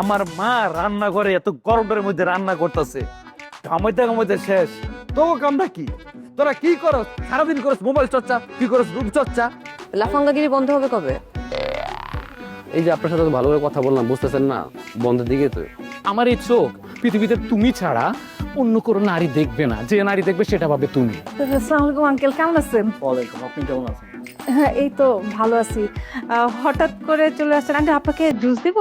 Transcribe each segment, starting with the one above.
আমার মা রান্না করে এত গরমের মধ্যে রান্না করতেছে। কামাইতে কামাইতে শেষ। তো কামটা কি? তোরা কি করস? সারাদিন করস মোবাইল চর্চা কি করস রূপ চর্চা? লাফাঙ্গাগিরি বন্ধ হবে কবে? এই যে আপনার সাথে তো ভালো করে কথা বললাম বুঝতেছেন না? বন্ধের দিকে তো। আমার এই চোখ পৃথিবীতে তুমি ছাড়া অন্য কোনো নারী দেখবে না। যে নারী দেখবে সেটা ভাবে তুমি। আসসালামু আলাইকুম আঙ্কেল। কেমন আছেন? আপনি কেমন আছেন? হ্যাঁ এই তো ভালো আছি। আহ, হঠাৎ করে চলে আসছেন। আন্টি আপনাকে জুস দিব?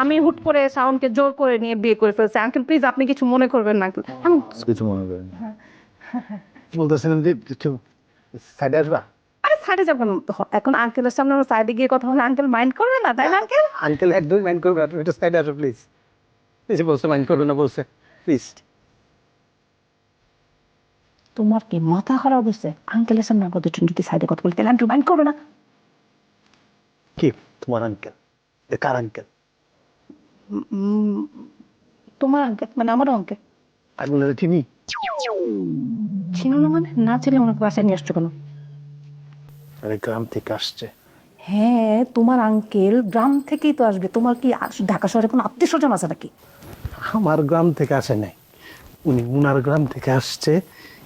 আমি হুট করে সাউন্ডকে জোর করে নিয়ে বিয়ে করে ফেলছি। আঙ্কেল প্লিজ আপনি কিছু মনে করবেন না। আঙ্কেল কিছু মনে করেন বলতেছিলেন যে একটু সাইডে আসবা? আরে সাইডে যাবেন এখন আঙ্কেলের সামনে আমার সাইডে গিয়ে কথা বলে আঙ্কেল মাইন্ড করবে না তাই না আঙ্কেল আঙ্কেল একদমই মাইন্ড করবে না। তুমি একটু সাইডে আসো প্লিজ এসে বলছে মাইন্ড করবে না বলছে। প্লিজ তোমার কি মাথা খারাপ হয়েছে? আঙ্কেলের সামনে আমাদের যদি সাইডে কথা বলি তাহলে আঙ্কেল মাইন্ড করবে না। কি? তোমার আঙ্কেল কার আঙ্কেল তোমার আঙ্কেল মানে আমারও আঙ্কেল আমি বলে চিনি? ছিল না মানে? না ছিল ওনাকে বাসায় নিয়ে আসছো কেন? আরে গ্রাম থেকে আসছে। হ্যাঁ তোমার আঙ্কেল গ্রাম থেকেই তো আসবে। তোমার কি আস- ঢাকা শহরে কোনো আত্মীয় স্বজন আছে নাকি? আমার গ্রাম থেকে আসে নাই। উনি উনার গ্রাম থেকে আসছে।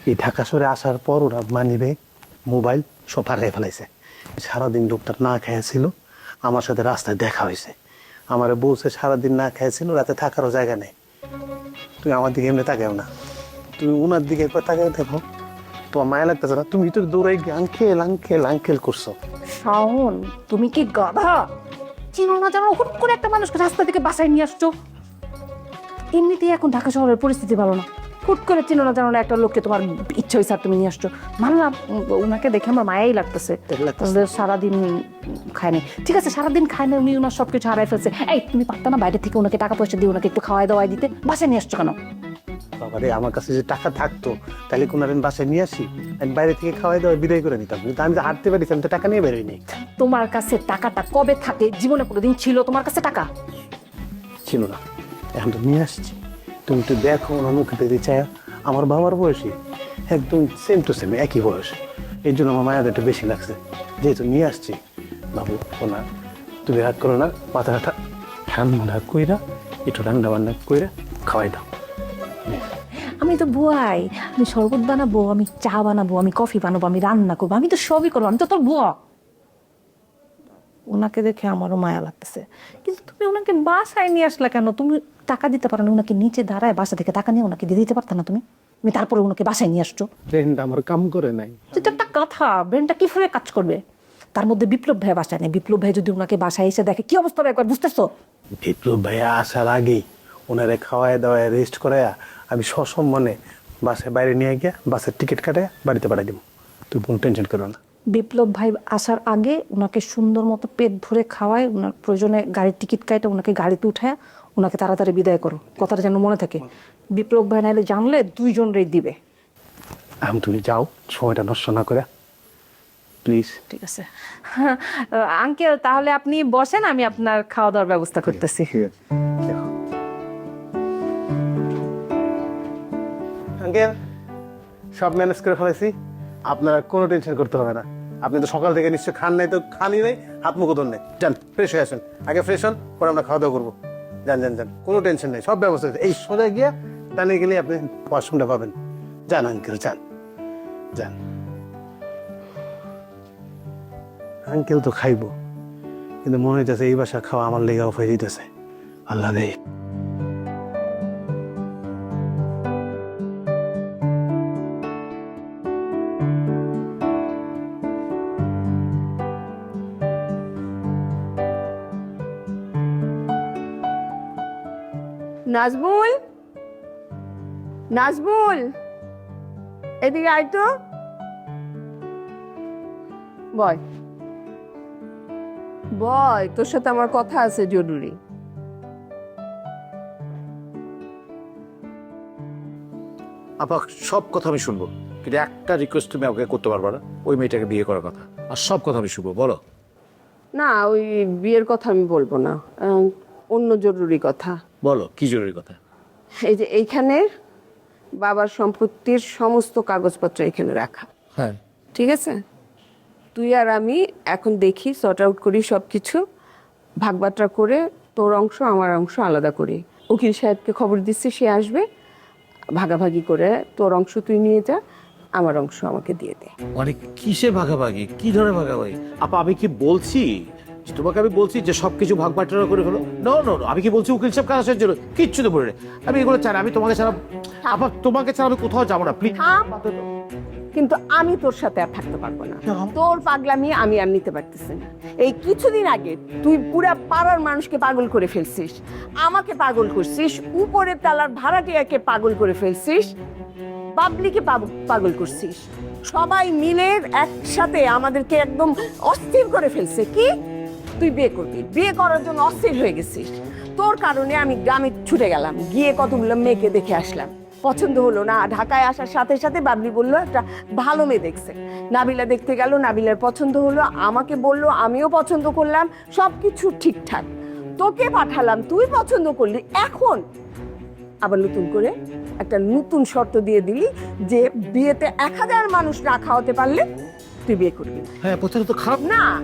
এই ঢাকা শহরে আসার পর ওরা মানি ব্যাগ মোবাইল সব হারিয়ে ফেলাইছে। সারাদিন লোকটা না খেয়েছিল আমার সাথে রাস্তায় দেখা হয়েছে। আমার বউ সে সারাদিন না খেয়েছিল রাতে থাকারও জায়গা নেই। তুমি আমার দিকে এমনি তাকাও না। তুমি ওনার দিকে একবার তাকাও দেখো। তোমার মায়া লাগতেছে না? তুমি তো দৌড়াই আঙ্কেল আঙ্কেল আঙ্কেল করছ। শাওন, তুমি কি গাধা? চিনো না জানো, হুট করে একটা মানুষকে রাস্তা থেকে বাসায় নিয়ে আসছো। এমনিতেই এখন ঢাকা শহরের পরিস্থিতি ভালো না। হুট করে চিনো না জানো না একটা লোককে তোমার ইচ্ছা হয়েছে আর তুমি নিয়ে আসছো। মানলাম ওনাকে দেখে আমার মায়াই লাগতেছে। সারাদিন খায়নি ঠিক আছে সারাদিন খায় না উনি ওনার সব কিছু হারাই ফেলছে। এই তুমি পারতা না বাইরে থেকে ওনাকে টাকা পয়সা দিয়ে ওনাকে একটু খাওয়াই দাওয়াই দিতে? বাসায় নিয়ে আসছো কেন? বাবারে আমার কাছে যে টাকা থাকতো তাহলে কোন দিন বাসায় নিয়ে আসি? আমি বাইরে থেকে খাওয়াই দাওয়া বিদায় করে নিতাম। কিন্তু আমি তো হাঁটতে পারি আমি তো টাকা নিয়ে বেরোই নি তোমার কাছে টাকাটা কবে থাকে? জীবনে কোনোদিন ছিল তোমার কাছে টাকা? ছিল না। এখন তো নিয়ে আসছি। তুমি তো দেখো ওনার মুখে দেখতে চায়। আমার বাবার বয়সী, একদম সেম টু সেম একই বয়স। এই জন্য আমার মায়াদের একটু বেশি লাগছে। যেহেতু নিয়ে আসছি, বাবু ওনা তুমি রাগ করো না, মাথা মাথাটা ঠান্ডা কইরা, একটু রান্না বান্না কইরা খাওয়াই দাও। আমি তো বুয়াই, আমি শরবত বানাবো, আমি চা বানাবো, আমি কফি বানাবো, আমি রান্না করব, আমি তো সবই করব, আমি তো তোর বুয়া। ওনাকে দেখে আমারও মায়া লাগতেছে। কিন্তু তুমি ওনাকে বাসায় নিয়ে আসলা কেন? তুমি টাকা দিতে পারো না ওনাকে নিচে দাঁড়ায় বাসা থেকে টাকা নিয়ে ওনাকে দিয়ে দিতে পারতা না তুমি? তুমি তারপরে ওনাকে বাসায় নিয়ে আসছো। ট্রেনটা আমার কাম করে নাই। একটা কথা ব্রেনটা কীভাবে কাজ করবে? তার মধ্যে বিপ্লব ভাই বাসায় নেই। বিপ্লব ভাই যদি ওনাকে বাসায় এসে দেখে কি অবস্থা হবে একবার বুঝতেছো? বিপ্লব ভাইয়া আসার আগেই ওনারে খাওয়ায় দাওয়ায় রেস্ট করায়া আমি সসম্মানে বাসে বাইরে নিয়ে গিয়ে বাসের টিকিট কাটায় বাড়িতে পাঠাই দিব। তুই কোনো টেনশন করো না। বিপ্লব ভাই আসার আগে ওনাকে সুন্দর মতো পেট ভরে খাওয়ায় ওনার প্রয়োজনে গাড়ির টিকিট কাটে ওনাকে গাড়িতে উঠায় ওনাকে তাড়াতাড়ি বিদায় করো। কথাটা যেন মনে থাকে। বিপ্লব ভাই নাইলে জানলে দুইজন রেট দিবে। এখন তুমি যাও সময়টা নষ্ট না করে। প্লিজ। ঠিক আছে। আঙ্কেল তাহলে আপনি বসেন আমি আপনার খাওয়া দাওয়ার ব্যবস্থা করতেছি। আঙ্কেল সব ম্যানেজ করে ফেলেছি। আপনারা কোনো টেনশন করতে হবে না। আপনি তো সকাল থেকে নিশ্চয় খান নাই, তো খানি নাই, হাত মুখ ধর নেই। যান ফ্রেশ হয়ে আসেন। আগে ফ্রেশ হন, পরে আমরা খাওয়া দাওয়া করব। যান যান যান, কোনো টেনশন নেই, সব ব্যবস্থা আছে। এই সোজা গিয়ে ডানে গেলে আপনি ওয়াশরুমটা পাবেন। যান আঙ্কেল যান যান। আঙ্কেল তো খাইবো, কিন্তু মনে হইতেছে এই বাসা খাওয়া আমার লেগে অফ হয়ে যেতেছে আল্লাহ রে নাজমুল? নাজমুল? এদিকে আয় তো। বয়। বয় তোর সাথে আমার কথা আছে জরুরি। আপা সব কথা আমি শুনব। কিন্তু একটা রিকোয়েস্ট তুমি আমাকে করতে পারবা না। ওই মেয়েটাকে বিয়ে করার কথা। আর সব কথা আমি শুনব বলো। না ওই বিয়ের কথা আমি বলব না। অন্য জরুরি কথা। বলো কি জরুরি কথা? এই যে এইখানে বাবার সম্পত্তির সমস্ত কাগজপত্র এখানে রাখা। হ্যাঁ। ঠিক আছে? তুই আর আমি এখন দেখি সর্ট আউট করি সব কিছু ভাগবাটরা করে তোর অংশ আমার অংশ আলাদা করি। উকিল সাহেবকে খবর দিচ্ছি সে আসবে ভাগাভাগি করে তোর অংশ তুই নিয়ে যা আমার অংশ আমাকে দিয়ে দে। মানে কিসে ভাগাভাগি? কি ধরনের ভাগাভাগি? আপা আমি কি বলছি? যে তোমাকে আমি বলছি যে সবকিছু ভাগ বাটোয়ারা করে ফেলো? নো নো আমি কি বলছি উকিল সাহেব কাজ জন্য কিচ্ছু তো বলে আমি এগুলো চাই না আমি তোমাকে ছাড়া আপা তোমাকে ছাড়া আমি কোথাও যাব না প্লিজ। কিন্তু আমি তোর সাথে আর থাকতে পারব না। তোর পাগলামি আমি আর নিতে পারতেছি না। এই কিছুদিন আগে তুই পুরা পাড়ার মানুষকে পাগল করে ফেলছিস। আমাকে পাগল করছিস উপরের তালার ভাড়াটিয়াকে পাগল করে ফেলছিস পাবলিকে পাগল করছিস। সবাই মিলে একসাথে আমাদেরকে একদম অস্থির করে ফেলছে। কি? তুই বিয়ে করবি। বিয়ে করার জন্য অস্থির হয়ে গেছিস। তোর কারণে আমি গ্রামে ছুটে গেলাম। গিয়ে কতগুলো মেয়েকে দেখে আসলাম। পছন্দ হলো না। ঢাকায় আসার সাথে সাথে বাবলি বলল একটা ভালো মেয়ে দেখছে। নাবিলা দেখতে গেল। নাবিলার পছন্দ হলো। আমাকে বলল আমিও পছন্দ করলাম। সব কিছু ঠিকঠাক। তোকে পাঠালাম। তুই পছন্দ করলি। এখন আবার নতুন করে একটা নতুন শর্ত দিয়ে দিলি যে বিয়েতে এক হাজার মানুষ না খাওয়াতে পারলে তুই বিয়ে করবি। হ্যাঁ প্রথমে তো খারাপ না।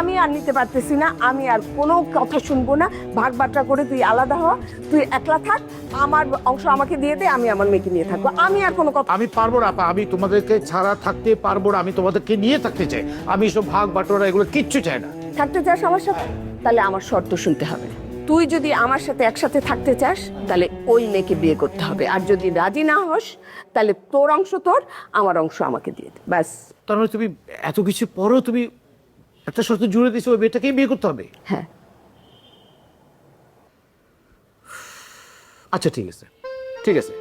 আমি আর নিতে পারতেছি না আমি আর কোনো কথা শুনব না। ভাগ বাট্রা করে তুই আলাদা হ তুই একলা থাক আমার অংশ আমাকে দিয়ে দে আমি আমার মেয়েকে নিয়ে থাকব। আমি আর কোনো কথা আমি পারব না আপা আমি তোমাদেরকে ছাড়া থাকতে পারব না আমি তোমাদেরকে নিয়ে থাকতে চাই। আমি সব ভাগ বাটোয়ারা এগুলো কিচ্ছু চাই না। থাকতে চাস আমার সাথে? তাহলে আমার শর্ত শুনতে হবে। তুই যদি আমার সাথে একসাথে থাকতে চাস তাহলে ওই মেয়েকে বিয়ে করতে হবে। আর যদি রাজি না হস তাহলে তোর অংশ তোর আমার অংশ আমাকে দিয়ে দে। ব্যাস। তার মানে তুমি এত কিছু পরেও তুমি একটা শর্ত জুড়ে দিয়েছে ওই মেয়েটাকেই বিয়ে করতে হবে। হ্যাঁ। আচ্ছা ঠিক আছে। ঠিক আছে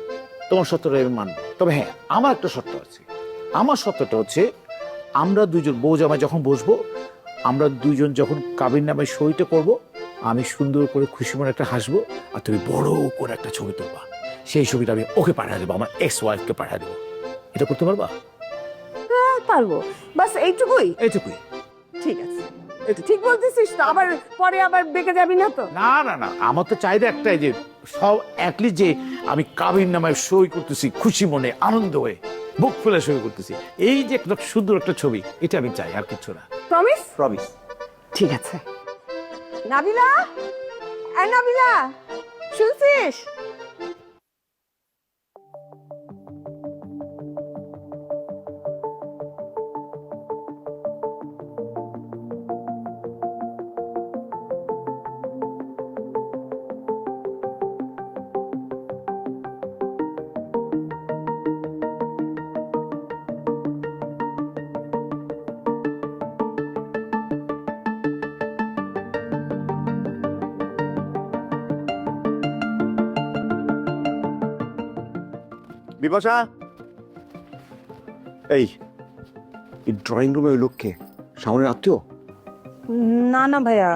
তোমার শর্তটা আমি মানবো। তবে হ্যাঁ আমার একটা শর্ত আছে। আমার শর্তটা হচ্ছে আমরা দুজন বউ জামাই যখন বসবো আমরা দুজন যখন কাবির নামে সইটা করব আমি সুন্দর করে খুশি মনে একটা হাসবো আর তুমি বড় করে একটা ছবি তুলবা। সেই ছবিটা আমি ওকে পাঠিয়ে দেবো আমার এক্স ওয়াইফকে পাঠিয়ে দেবো। এটা করতে পারবা? পারব। বাস এইটুকুই। এইটুকুই। ঠিক আছে। ঠিক বলতেছিস তো আবার পরে আবার বেঁকে যাবি না তো? না না না আমার তো চাহিদা একটাই যে সব অ্যাটলিস্ট যে আমি কাবির নামে সই করতেছি খুশি মনে আনন্দ হয়ে বুক ফুলে সই করতেছি। এই যে একটা সুন্দর একটা ছবি এটা আমি চাই আর কিছু না। প্রমিস প্রমিস ঠিক আছে। নাবিলা? নাবিলা শুনছিস? বিপাশা? এই এই ড্রয়িং রুমে ওই লোককে সামনের আত্মীয়? না না ভাইয়া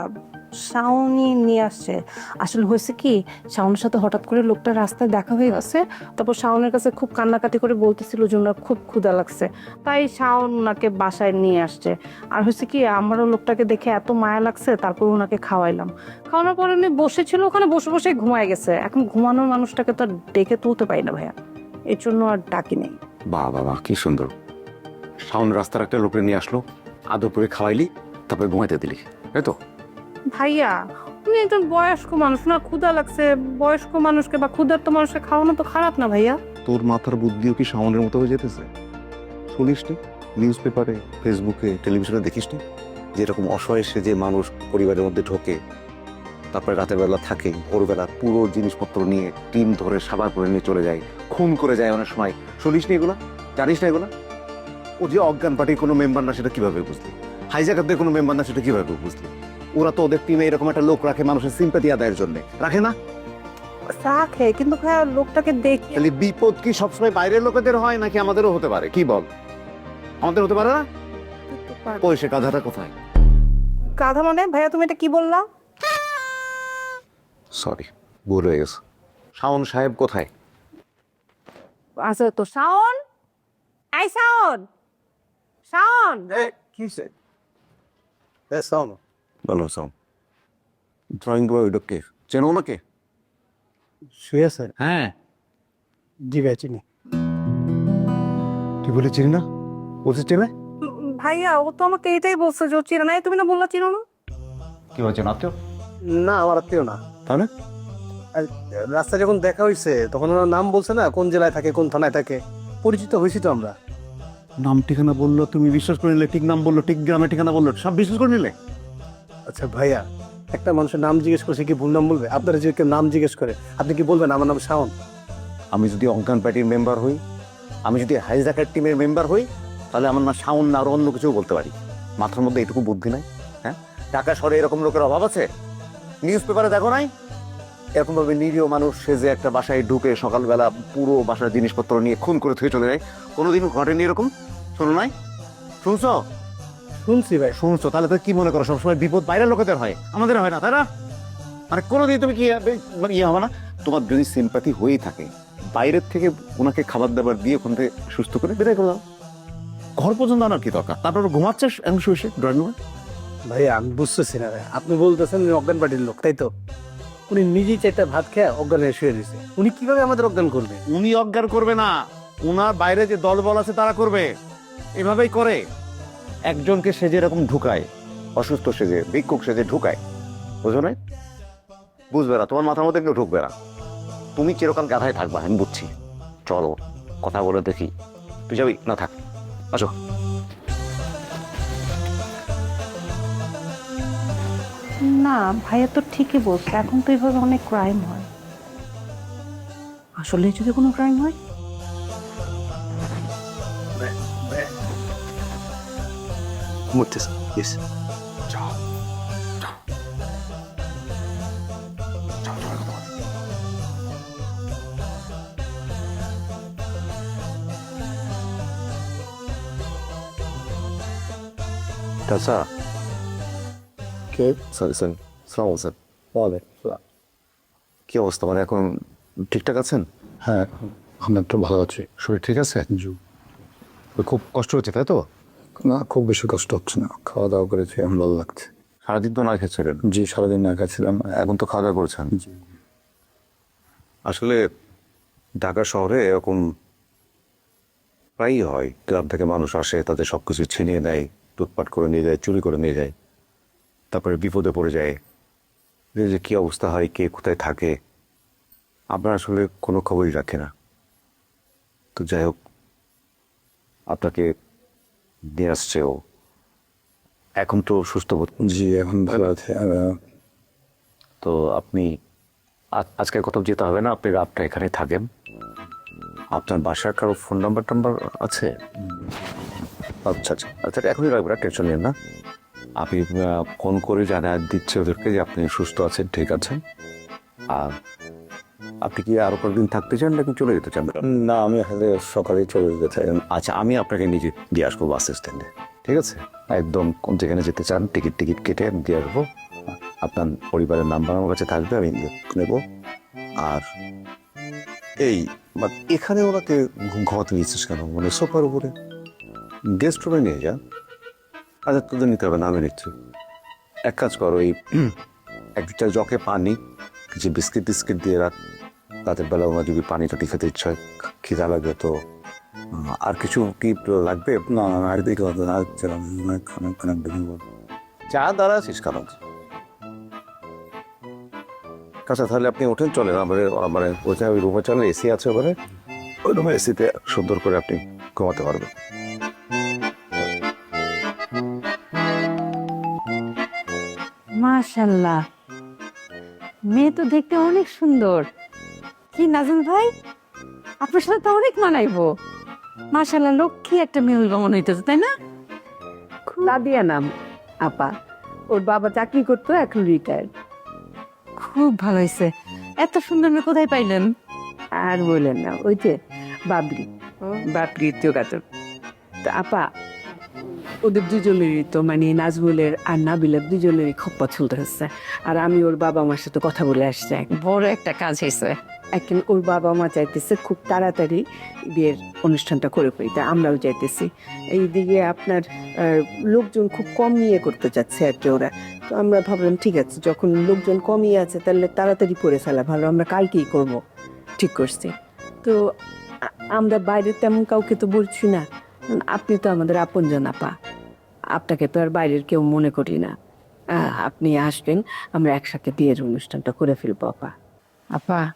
শাওনি নিয়ে আসছে। আসলে হয়েছে কি, শাওনের সাথে হঠাৎ করে লোকটা রাস্তায় দেখা হয়ে গেছে, তারপর শাওনের কাছে খুব কান্নাকাটি করে বলতেছিল যে ওনার খুব ক্ষুধা লাগছে। তাই শাওন ওনাকে বাসায় নিয়ে আসছে। আর হয়েছে কি, আমারও লোকটাকে দেখে এত মায়া লাগছে, তারপর ওনাকে খাওয়াইলাম। খাওয়ানোর পরে উনি বসেছিল ওখানে বসে বসে ঘুমায় গেছে। এখন ঘুমানোর মানুষটাকে তো আর ডেকে তুলতে পারি না ভাইয়া। এর জন্য আর ডাকি নেই। বাহ বাবা কি সুন্দর। সামনে রাস্তার একটা লোককে নিয়ে আসলো আদর করে খাওয়াইলি তারপরে ঘুমাইতে দিলি তাই তো? ভাইয়া উনি একজন বয়স্ক মানুষ না ক্ষুধা লাগছে। বয়স্ক মানুষকে বা ক্ষুধার্ত মানুষকে খাওয়ানো তো খারাপ না ভাইয়া? তোর মাথার বুদ্ধিও কি সামনের মতো হয়ে যেতেছে? শুনিস নি? নিউজ পেপারে ফেসবুকে টেলিভিশনে দেখিস নি? যে এরকম অসহায় সে যে মানুষ পরিবারের মধ্যে ঢোকে তারপরে রাতের বেলা থাকে ভোরবেলা পুরো জিনিসপত্র নিয়ে টিম ধরে সাবার করে নিয়ে চলে যায় খুন করে যায় অনেক সময়। শুনিস নি এগুলা? জানিস না এগুলা? ও যে অজ্ঞান পার্টির কোনো মেম্বার না সেটা কীভাবে বুঝলি? হাইজাকারদের কোনো মেম্বার না সেটা কীভাবে বুঝলি? ওরা তো ওদের টিমে এরকম একটা লোক রাখে মানুষের সিম্পাতি আদায়ের জন্য। রাখে না? রাখে কিন্তু লোকটাকে দেখ তাহলে বিপদ কি সবসময় বাইরের লোকেদের হয় নাকি আমাদেরও হতে পারে? কি বল? আমাদের হতে পারে না? ওই সে গাধাটা কোথায়? গাধা মানে? ভাইয়া তুমি এটা কি বললা? সরি ভুল হয়ে গেছে। শাওন সাহেব কোথায়? আচ্ছা তো শাওন? আই শাওন! শাওন! কিসে সাউন্ড বলো শাওন। ড্রয়িং বয় ওইটা কে? চেনো ওনাকে? শুয়ে আছে? হ্যাঁ। জি ভাই চিনি। তুই বলে চিনি না? বলছিস চিনে ভাইয়া ও তো আমাকে এটাই বলছে যে চিনে নাই তুমি না বললা চিনো না? কি বলছেন আত্মীয়? না আমার আত্মীয় না। তাহলে? আর রাস্তায় যখন দেখা হয়েছে তখন ওনার নাম বলছে না? কোন জেলায় থাকে কোন থানায় থাকে? পরিচিত হয়েছি তো আমরা। নাম ঠিকানা বলল তুমি বিশ্বাস করে নিলে ঠিক নাম বলল ঠিক গ্রামের ঠিকানা বলল সব বিশ্বাস করে নিলে? আচ্ছা ভাইয়া একটা মানুষের নাম জিজ্ঞেস করছে কি ভুল নাম বলবে? আপনারা যদি কেউ নাম জিজ্ঞেস করে আপনি কি বলবেন? আমার নাম শাওন। আমি যদি অঙ্কান পার্টির মেম্বার হই আমি যদি হাইজাকার টিমের মেম্বার হই তাহলে আমার না শাওন না আরও অন্য কিছু বলতে পারি। মাথার মধ্যে এটুকু বুদ্ধি নাই হ্যাঁ? ঢাকা শহরে এরকম লোকের অভাব আছে? নিউজ পেপারে দেখো নাই? এরকম ভাবে নিরীহ মানুষ সে যে একটা বাসায় ঢুকে সকালবেলা পুরো বাসার জিনিসপত্র নিয়ে খুন করে থুয়ে চলে যায়। কোনোদিন ঘটেনি এরকম? শোনো নাই? শুনছো? শুনছি ভাই। শুনছো? তাহলে তো কি মনে করো সবসময় বিপদ বাইরের লোকেদের হয়। আমাদের হয় না তাই না? মানে কোনোদিন তুমি কি মানে ইয়ে হবে না? তোমার যদি সিম্পাথি হয়েই থাকে বাইরের থেকে ওনাকে খাবার দাবার দিয়ে ওখান থেকে সুস্থ করে বেড়ে করে দাও। ঘর পর্যন্ত আনার কি দরকার? তারপর ঘুমাচ্ছে এখন শুয়ে ড্রয়িং রুমে ভাইয়া আমি বুঝতেছি না ভাই। আপনি বলতেছেন অজ্ঞান পার্টির লোক, তাই তো? উনি নিজেই চাইতে ভাত খেয়ে অজ্ঞান শুয়ে দিয়েছে উনি কীভাবে আমাদের অজ্ঞান করবে? উনি অজ্ঞান করবে না। উনার বাইরে যে দলবল আছে, তারা করবে। এভাবেই করে। একজনকে সেজে এরকম ঢুকায়, অসুস্থ সেজে, ভিক্ষুক সেজে ঢুকায়। বুঝো না বুঝবে না, তোমার মাথার মধ্যে কেউ ঢুকবে না। তুমি চিরকাল গাধায় থাকবা, আমি বুঝছি। চলো, কথা বলে দেখি। তুই যাবি না থাক। আসো। না ভাইয়া তো ঠিকই বলছে। এখন তো এইভাবে অনেক ক্রাইম হয়। আসলে যদি কোনো ক্রাইম হয়? চাচা কে সরি স্যার সালাম স্যার বলে কি অবস্থা মানে এখন ঠিকঠাক আছেন হ্যাঁ আমি একটু ভালো আছি শরীর ঠিক আছে জি খুব কষ্ট হচ্ছে তাই তো না খুব বেশি কষ্ট হচ্ছে না খাওয়া দাওয়া করেছি এখন ভালো লাগছে সারাদিন তো না খেয়েছিলেন জি সারাদিন না খাচ্ছিলাম এখন তো খাওয়া দাওয়া করছেন জি আসলে ঢাকা শহরে এরকম প্রায়ই হয় গ্রাম থেকে মানুষ আসে তাদের সব কিছু ছিনিয়ে নেয় লুটপাট করে নিয়ে যায় চুরি করে নিয়ে যায় তারপরে বিপদে পড়ে যায়। যে কী অবস্থা হয় কে কোথায় থাকে আপনার আসলে কোনো খবরই রাখে না। তো যাই হোক আপনাকে নিয়ে আসছে ও। এখন তো সুস্থ বোধ জি এখন ভালো আছে। তো আপনি আজকে কোথাও যেতে হবে না আপনি রাতটা এখানে থাকেন। আপনার বাসার কারও ফোন নাম্বার টাম্বার আছে আচ্ছা আচ্ছা। আচ্ছা এখনই রাখবেন টেনশন নেন না। আপনি ফোন করে জানা দিচ্ছে ওদেরকে যে আপনি সুস্থ আছেন ঠিক আছেন? আর আপনি কি আরও কয়েকদিন থাকতে চান নাকি চলে যেতে চান? না আমি আসলে সকালে চলে যেতে চাই। আচ্ছা আমি আপনাকে নিজে দিয়ে আসব বাস স্ট্যান্ডে ঠিক আছে? একদম কোন যেখানে যেতে চান টিকিট টিকিট কেটে আমি দিয়ে আসব। আপনার পরিবারের নাম্বার আমার কাছে থাকবে আমি নেব। আর এই বা- এখানে ওনাকে ঘুম ঘুমাতে নিচ্ছিস কেন? মানে সোফার উপরে গেস্ট রুমে নিয়ে যা আচ্ছা তোদের নিতে হবে না, আমি নিচ্ছি। এক কাজ করো, এই একটা জকে পানি, কিছু বিস্কিট টিস্কিট দিয়ে রাখ। রাতের বেলা ওনার যদি পানি টাটি খেতে ইচ্ছা হয়, খিদা লাগে তো আর কিছু কি লাগবে? না আর দিকে। চা দ্বারা আছিস কারণ আচ্ছা তাহলে আপনি ওঠেন, চলেন, আমাদের মানে ওইখানে ওই রুমে, চলেন এসি আছে ওখানে। ওই রুমে এসিতে সুন্দর করে আপনি ঘুমাতে পারবেন। মাশাল্লাহ মেয়ে তো দেখতে অনেক সুন্দর। কি নাজুল ভাই? আপনার সাথে তো অনেক মানাইবো। মাশাল্লাহ লক্ষ্মী একটা মেয়ে হইবা মনে হইতেছে তাই না? লাদিয়া নাম আপা। ওর বাবা চাকরি করতো এখন রিটায়ার্ড খুব ভালো হয়েছে এত সুন্দর মেয়ে কোথায় পাইলেন? আর বললেন না ওই যে বাবরি। বাবরি যোগাযোগ তা আপা ওদের দুজনেরই তো মানে নাজমুলের আর নাবিলার দুজনেরই খুব পছন্দ হচ্ছে। আর আমি ওর বাবা মার সাথে কথা বলে আসছি। বড় একটা কাজ হয়েছে। এখন ওর বাবা মা চাইতেছে খুব তাড়াতাড়ি বিয়ের অনুষ্ঠানটা করে ফেলতে আমরাও চাইতেছি এইদিকে আপনার লোকজন খুব কম নিয়ে করতে চাচ্ছে আর কি ওরা। তো আমরা ভাবলাম ঠিক আছে যখন লোকজন কমই আছে তাহলে তাড়াতাড়ি করে ফেলা ভালো আমরা কালকেই করব। ঠিক করছি। তো আমরা বাইরে তেমন কাউকে তো বলছি না। আপনি তো আমাদের আপন আপনজন আপা। আপনাকে তো আর বাইরের কেউ মনে করি না। আহ, আপনি আসবেন আমরা একসাথে বিয়ের অনুষ্ঠানটা করে ফেলব আপা। আপা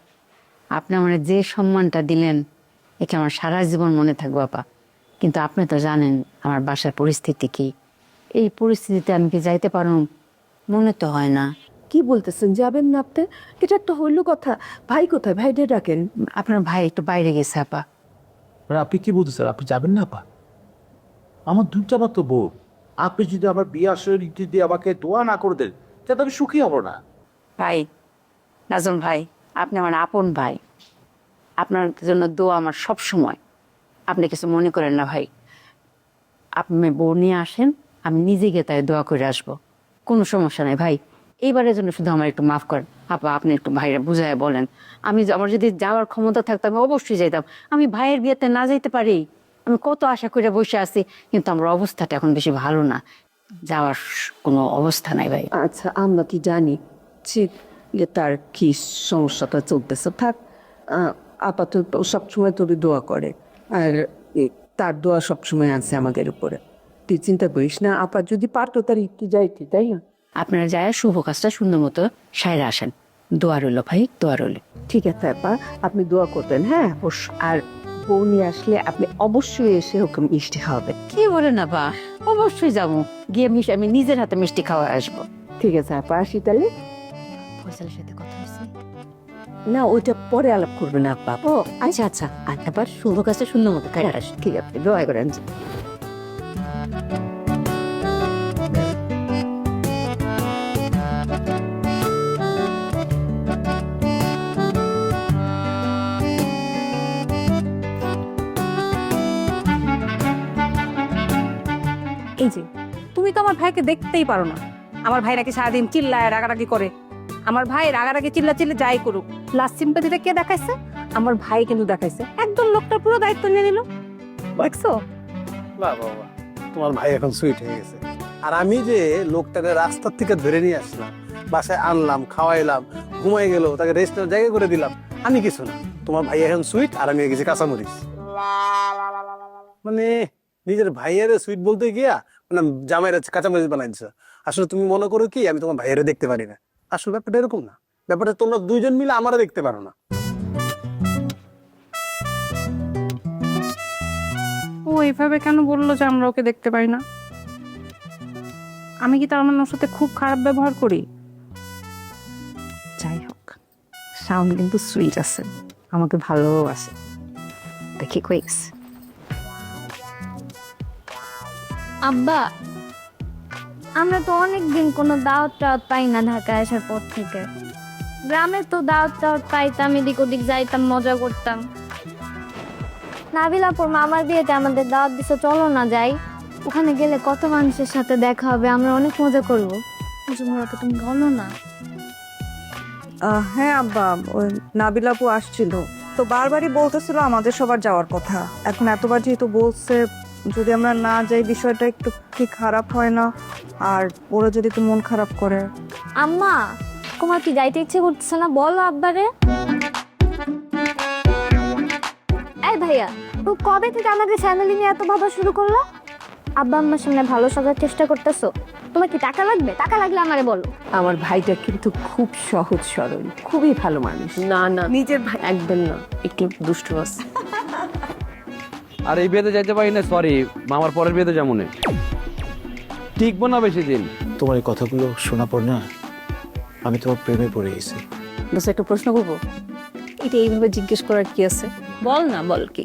আপনি আমার যে সম্মানটা দিলেন এটা আমার সারা জীবন মনে থাকব আপা। কিন্তু আপনি তো জানেন আমার বাসার পরিস্থিতি কি। এই পরিস্থিতিতে আমি কি যাইতে পারুম? মনে তো হয় না। কি বলতেছেন যাবেন না আপনি? এটা একটা হইল কথা। ভাই কোথায়? ভাইদের ডাকেন। আপনার ভাই একটু বাইরে গেছে আপা। মানে আপনি কি বলতেছেন? আপনি যাবেন না আপা? আমার দুইটা মাত্র বউ আপনি যদি আমার বিয়ে আসলে রীতি দিয়ে আমাকে দোয়া না করে দেন, তাহলে আমি সুখী হব না। ভাই নাজম ভাই, আপনি আমার আপন ভাই। আপনার জন্য দোয়া আমার সব সময়। আপনি কিছু মনে করেন না ভাই। আপনি বউ নিয়ে আসেন, আমি নিজে গিয়ে তাই দোয়া করে আসব। কোনো সমস্যা নাই ভাই। এইবারের জন্য শুধু আমার একটু মাফ করেন। আপা, আপনি একটু ভাইরা বুঝায় বলেন। আমি আমার যদি যাওয়ার ক্ষমতা থাকতো, আমি অবশ্যই যাইতাম। আমি ভাইয়ের বিয়েতে না যাইতে পারি। আমি কত আশা করে বসে আছি কিন্তু আমার অবস্থাটা এখন বেশি ভালো না। যাওয়ার কোনো অবস্থা নাই ভাই। আচ্ছা আমরা কি জানি যে যে তার কি সমস্যাটা চলতেছে। থাক আপাতত সবসময় তোর দোয়া করে আর তার দোয়া সবসময় আছে আমাদের উপরে। তুই চিন্তা করিস না আপা যদি পারতো তার একটু যাইতি তাই না? আপনারা যায় শুভ কাজটা সুন্দর মতো সাইরা আসেন। দোয়া রইল ভাই দোয়া রইল। ঠিক আছে আপা আপনি দোয়া করবেন হ্যাঁ। আর বউ নিয়ে আসলে আপনি অবশ্যই এসে ওকে মিষ্টি খাওয়াবেন কি বলেন আপা অবশ্যই যাব। গিয়ে মিষ্টি আমি নিজের হাতে মিষ্টি খাওয়া আসব। ঠিক আছে আপা আসি তাহলে। ফয়সালের সাথে কথা হয়েছে? না ওইটা পরে আলাপ করবে না আপা। ও আচ্ছা আচ্ছা। আপনার এবার শুভ কাজটা সুন্দর মতো খাই আস। ঠিক আছে দোয়া করেন। এই যে, তুমি তো আমার ভাইকে দেখতেই পারো না। আমার ভাই নাকি সারাদিন চিল্লায় রাগারাগি করে। আমার ভাই রাগারাগি চিল্লা চিল্লা যাই করুক। লাস্ট সিম্পাতিটা কে দেখাইছে? আমার ভাই কিন্তু দেখাইছে। একদম লোকটার পুরো দায়িত্ব নিয়ে নিল। দেখছ? বাহ বাহ বাহ। তোমার ভাই এখন সুইট হয়ে গেছে। আর আমি যে লোকটাকে রাস্তার থেকে ধরে নিয়ে আসলাম, বাসায় আনলাম, খাওয়াইলাম ঘুমাই গেল, তাকে রেস্ট জায়গা করে দিলাম, আমি কিছু না। তোমার ভাই এখন সুইট আর আমি গেছি কাঁচামরিচ। মানে নিজের ভাইয়ের সুইট বলতে গিয়া মানে জামাইয়ের কাঁচামরিচ বানাইছো। আসলে তুমি মনে করো কি, আমি তোমার ভাইয়ের দেখতে পারি না। আসলে ব্যাপারটা এরকম না। ব্যাপারটা তোমরা দুইজন মিলে আমারও দেখতে পারো না। ও এইভাবে কেন বলল যে আমরা ওকে দেখতে পাই না? আমি কি তার মানে সাথে খুব খারাপ ব্যবহার করি? যাই হোক, সাউন্ড কিন্তু সুইট আছে। আমাকে ভালোবাসে দেখি কুইক্স আব্বা, আমরা তো অনেক দিন কোনো দাওয়াত টাওয়াত পাই না ঢাকায় আসার পর থেকে। গ্রামে তো দাওয়াত টাওয়াত পাইতাম, এদিক ওদিক যাইতাম, মজা করতাম। নাবিলাপুর মামার বিয়েতে আমাদের দাওয়াত দিছে, চলো না যাই। ওখানে গেলে কত মানুষের সাথে দেখা হবে, আমরা অনেক মজা করব। করব তো তুমি বলো না। হ্যাঁ আব্বা, ওই নাবিলাপু আসছিল। তো বারবারই বলতেছিল আমাদের সবার যাওয়ার কথা। এখন এতবার যেহেতু বলছে যদি আমরা না যাই বিষয়টা একটু কি খারাপ হয় না? আর ওরা যদি একটু মন খারাপ করে। আম্মা তোমার কি যাইতে ইচ্ছে করতেছে না? বলো আব্বারে। এই ভাইয়া তো কবে থেকে আমাদের ফ্যামিলি নিয়ে এত ভাবা শুরু করল? আব্বা আম্মার সামনে ভালো সাজার চেষ্টা করতেছো। তোমার কি টাকা লাগবে? টাকা লাগলে আমারে বলো। আমার ভাইটা কিন্তু খুব সহজ সরল খুবই ভালো মানুষ। না না। নিজের ভাই একদম না একটু দুষ্টু আছে। আর এই বিয়েতে যাইতে পারি না সরি মামার পরের বিয়েতে যেমন টিকবো না বেশি দিন। তোমার এই কথাগুলো শোনা পর না আমি তোমার প্রেমে পড়ে গেছি। দোস্ত একটা প্রশ্ন করব? এটা এইভাবে জিজ্ঞেস করার কি আছে? বল না বল কি।